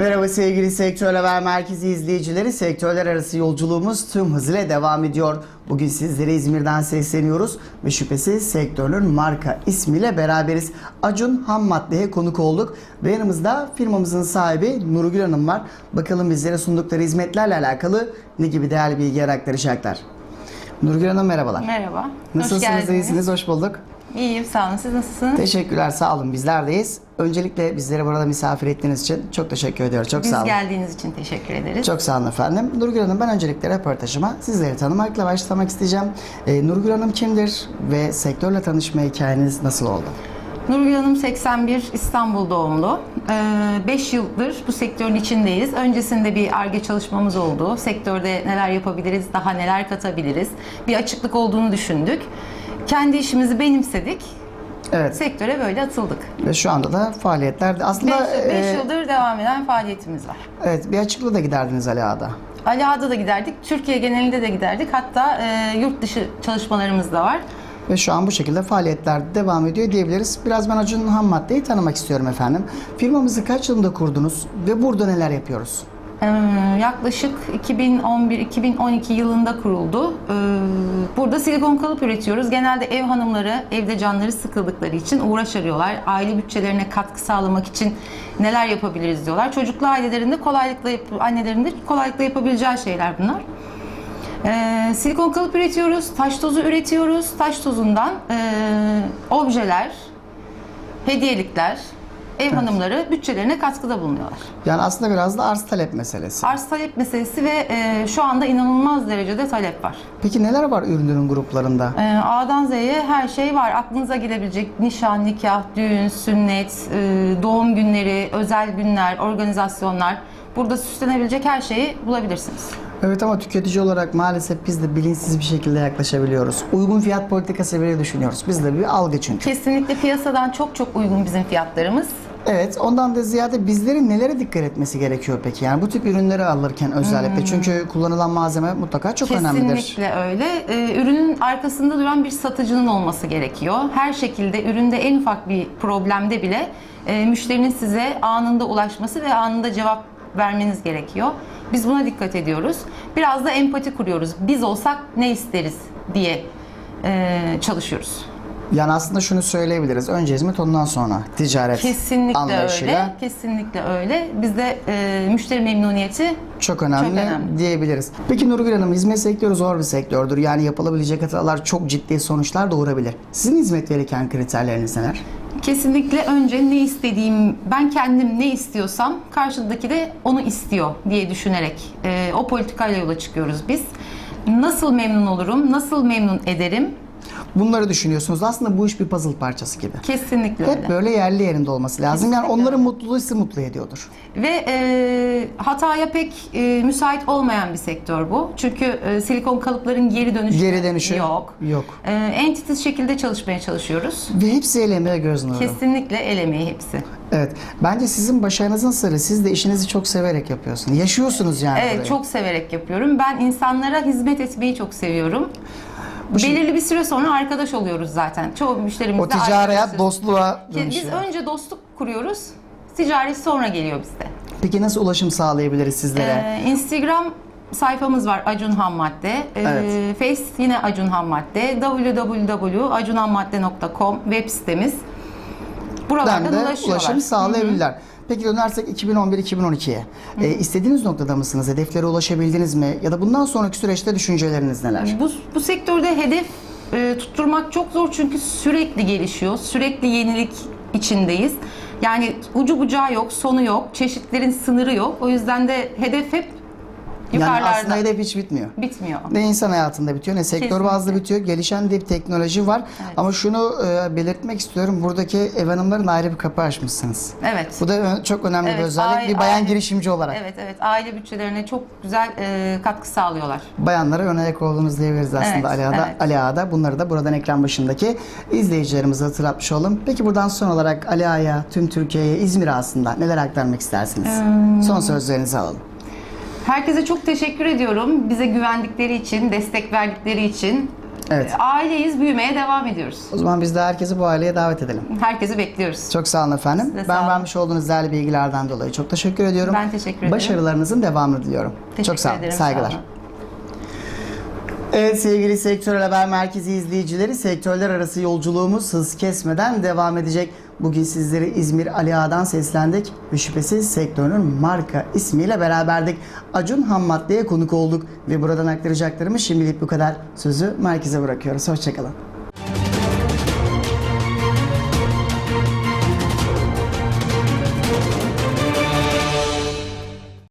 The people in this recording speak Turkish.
Merhaba sevgili Sektör Haber Merkezi izleyicileri. Sektörler arası yolculuğumuz tüm hızıyla devam ediyor. Bugün sizlere İzmir'den sesleniyoruz ve şüphesiz sektörün marka ismiyle beraberiz. Acun Ham Madde'ye konuk olduk ve yanımızda firmamızın sahibi Nurgül Hanım var. Bakalım bizlere sundukları hizmetlerle alakalı ne gibi değerli bilgiler aktaracaklar. Nurgül Hanım merhabalar. Merhaba. Hoş Nasılsınız, geldiniz. iyisiniz, hoş bulduk. İyiyim, sağ olun. Siz nasılsınız? Teşekkürler, sağ olun. Bizlerdeyiz. Öncelikle bizleri burada misafir ettiğiniz için çok teşekkür ediyoruz. Çok Biz sağ olun. geldiğiniz için teşekkür ederiz. Çok sağ olun efendim. Nurgül Hanım ben öncelikle röportajıma sizleri tanımakla başlamak isteyeceğim. Ee, Nurgül Hanım kimdir ve sektörle tanışma hikayeniz nasıl oldu? Nurgül Hanım 81 İstanbul doğumlu. 5 yıldır bu sektörün içindeyiz. Öncesinde bir ARGE çalışmamız oldu. Sektörde neler yapabiliriz, daha neler katabiliriz. Bir açıklık olduğunu düşündük. Kendi işimizi benimsedik. Evet Sektöre böyle atıldık. ve şu anda da faaliyetler 5 aslında e, yıldır devam eden faaliyetimiz var. evet bir açıklığı da giderdiniz Ali Ağa'da. Ali Ağa'da da giderdik, Türkiye genelinde de giderdik. Hatta e, yurt dışı çalışmalarımız da var. Ve şu an bu şekilde faaliyetler devam ediyor diyebiliriz. Biraz ben Acun Ham Madde'yi tanımak istiyorum efendim. Firmamızı kaç yılında kurdunuz ve burada neler yapıyoruz? Ee, yaklaşık 2011-2012 yılında kuruldu. Ee, burada silikon kalıp üretiyoruz. Genelde ev hanımları, evde canları sıkıldıkları için uğraş arıyorlar. Aile bütçelerine katkı sağlamak için neler yapabiliriz diyorlar. Çocuklu ailelerinde kolaylıkla annelerinde kolaylıkla yapabileceği şeyler bunlar. Ee, silikon kalıp üretiyoruz, taş tozu üretiyoruz. Taş tozundan e, objeler, hediyelikler, ev hanımları bütçelerine katkıda bulunuyorlar. Yani aslında biraz da arz talep meselesi. Arz talep meselesi ve e, şu anda inanılmaz derecede talep var. Peki neler var ürünlerin gruplarında? E, A'dan Z'ye her şey var. Aklınıza gelebilecek nişan, nikah, düğün, sünnet, e, doğum günleri, özel günler, organizasyonlar. Burada süslenebilecek her şeyi bulabilirsiniz. Evet ama tüketici olarak maalesef biz de bilinçsiz bir şekilde yaklaşabiliyoruz. Uygun fiyat politikası bile düşünüyoruz. Bizde bir algı çünkü. Kesinlikle piyasadan çok çok uygun bizim fiyatlarımız. Evet, ondan da ziyade bizlerin nelere dikkat etmesi gerekiyor peki? Yani bu tip ürünleri alırken özellikle. Çünkü kullanılan malzeme mutlaka çok önemlidir. Kesinlikle öyle. Ee, ürünün arkasında duran bir satıcının olması gerekiyor. Her şekilde üründe en ufak bir problemde bile e, müşterinin size anında ulaşması ve anında cevap vermeniz gerekiyor. Biz buna dikkat ediyoruz. Biraz da empati kuruyoruz. Biz olsak ne isteriz diye e, çalışıyoruz. Yani aslında şunu söyleyebiliriz. Önce hizmet ondan sonra ticaret Kesinlikle anlayışıyla öyle. Kesinlikle öyle. Bizde e, müşteri memnuniyeti çok önemli, Çok önemli. diyebiliriz. Peki Nurgül Hanım hizmet sektörü zor bir sektördür. Yani yapılabilecek hatalar çok ciddi sonuçlar doğurabilir. Sizin hizmet verirken kriterleriniz neler? Kesinlikle önce ne istediğim, ben kendim ne istiyorsam karşıdaki de onu istiyor diye düşünerek e, o politikayla yola çıkıyoruz biz. Nasıl memnun olurum, nasıl memnun ederim? Bunları düşünüyorsunuz. Aslında bu iş bir puzzle parçası gibi. Kesinlikle Hep öyle. böyle yerli yerinde olması lazım. Yani Kesinlikle onların mutluluğu sizi mutlu ediyordur. Ve e, hataya pek e, müsait olmayan bir sektör bu. Çünkü e, silikon kalıpların geri dönüşü, Geri dönüşü yok. yok. E, en titiz şekilde çalışmaya çalışıyoruz. Ve hepsi el emeğe göz nuru. Kesinlikle el emeği hepsi. Evet. Bence sizin başarınızın sırrı siz de işinizi çok severek yapıyorsunuz. Yaşıyorsunuz yani Evet burayı. çok severek yapıyorum. Ben insanlara hizmet etmeyi çok seviyorum. Şey- Belirli bir süre sonra arkadaş oluyoruz zaten. Çoğu müşterimizle O ticari hayat arkadaşız. dostluğa Ki Biz dönüşüyor. önce dostluk kuruyoruz. Ticaret sonra geliyor bizde. Peki nasıl ulaşım sağlayabiliriz sizlere? Ee, Instagram sayfamız var Acun Ham Madde. Ee, Evet. Face yine Acun Ham Madde. www.acunhammadde.com web sitemiz. Buralardan Ben de ulaşıyorlar. ulaşım sağlayabilirler. Peki dönersek 2011-2012'ye. Ee, istediğiniz noktada mısınız? Hedeflere ulaşabildiniz mi? Ya da bundan sonraki süreçte düşünceleriniz neler? Bu, bu sektörde hedef e, tutturmak çok zor çünkü sürekli gelişiyor. Sürekli yenilik içindeyiz. Yani ucu bucağı yok, sonu yok, çeşitlerin sınırı yok. O yüzden de hedef hep Yani yukarılarda. aslında hedef hiç bitmiyor. Bitmiyor. Ne insan hayatında bitiyor ne sektör Kesinlikle. bazlı bitiyor. Gelişen de bir teknoloji var. Ama şunu e, belirtmek istiyorum. Buradaki ev hanımların ayrı bir kapı açmışsınız. Evet. Bu da çok önemli bir Evet, özellik. aile- bir bayan aile- girişimci olarak. Evet evet aile bütçelerine çok güzel e, katkı sağlıyorlar. Bayanlara ön ayak olduğunuz diyebiliriz aslında Evet, Ali Ağa'da. evet. Ali Ağa'da. Bunları da buradan ekran başındaki izleyicilerimize hatırlatmış olalım. Peki buradan son olarak Ali Ağa'ya, tüm Türkiye'ye, İzmir'e aslında neler aktarmak istersiniz? Hmm. Son sözlerinizi alalım. Herkese çok teşekkür ediyorum. Bize güvendikleri için, destek verdikleri için. Evet. Aileyiz, büyümeye devam ediyoruz. O zaman biz de herkesi bu aileye davet edelim. Herkesi bekliyoruz. Çok sağ olun efendim. Siz de ben sağ olun. vermiş olduğunuz değerli bilgilerden dolayı çok teşekkür ediyorum. Ben teşekkür ederim. Başarılarınızın devamını diliyorum. Teşekkür çok sağ olun. ederim, sağ Saygılar. olun. Evet sevgili Sektörel Haber Merkezi izleyicileri sektörler arası yolculuğumuz hız kesmeden devam edecek. Bugün sizleri İzmir Ali Ağa'dan seslendik ve şüphesiz sektörün marka ismiyle beraberdik. Acun Hammadde'ye konuk olduk ve buradan aktaracaklarımız şimdilik bu kadar. Sözü merkeze bırakıyoruz. Hoşçakalın.